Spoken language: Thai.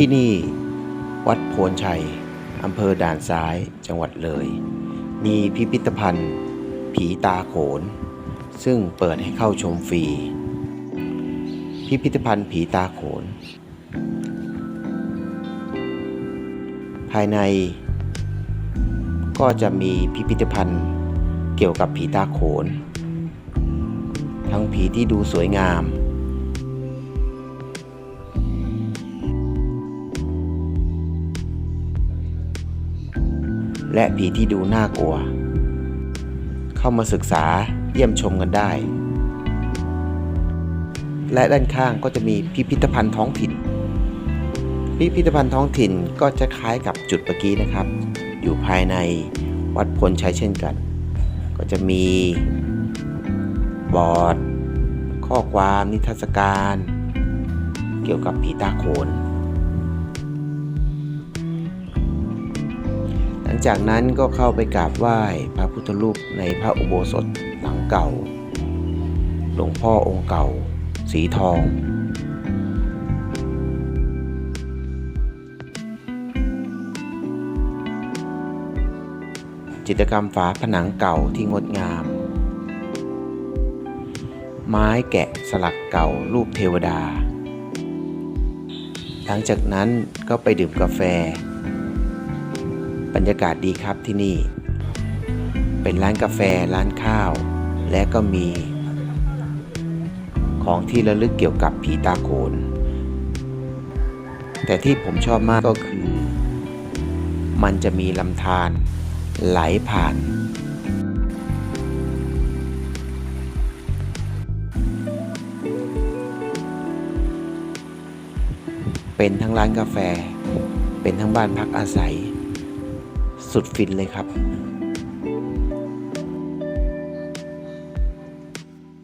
ที่นี่วัดโพนชัย อำเภอด่านซ้าย จังหวัดเลย มีพิพิธภัณฑ์ ผีตาโขน ซึ่งเปิดให้เข้าชมฟรี พิพิธภัณฑ์ผีตาโขน ภายในก็จะมีพิพิธภัณฑ์เกี่ยวกับผีตาโขน ทั้งผีที่ดูสวยงาม และผีที่ดูน่ากลัว เข้ามาศึกษาเยี่ยมชมกันได้ และด้านข้างก็จะมีพิพิธภัณฑ์ท้องถิ่น พิพิธภัณฑ์ท้องถิ่นก็จะคล้ายกับจุดเมื่อกี้นะครับ อยู่ภายในวัดพลชัยเช่นกัน ก็จะมีบอร์ดข้อความนิทรรศการ เกี่ยวกับผีตาโขน จากนั้นก็เข้าไปกราบไหว้พระพุทธรูปในพระอุโบสถหลังเก่า หลวงพ่อองค์เก่า สีทอง จิตรกรรมฝาผนังเก่าที่งดงาม ไม้แกะสลักเก่ารูปเทวดา หลังจากนั้นก็ไปดื่มกาแฟ บรรยากาศดีครับที่นี่ เป็นร้านกาแฟร้านข้าว และก็มี ของที่ระลึกเกี่ยวกับผีตาโขน แต่ที่ผมชอบมากก็คือ มันจะมีลำธารไหลผ่านเป็นทั้งร้านกาแฟ เป็นทั้งบ้านพักอาศัย สุดฟินเลยครับ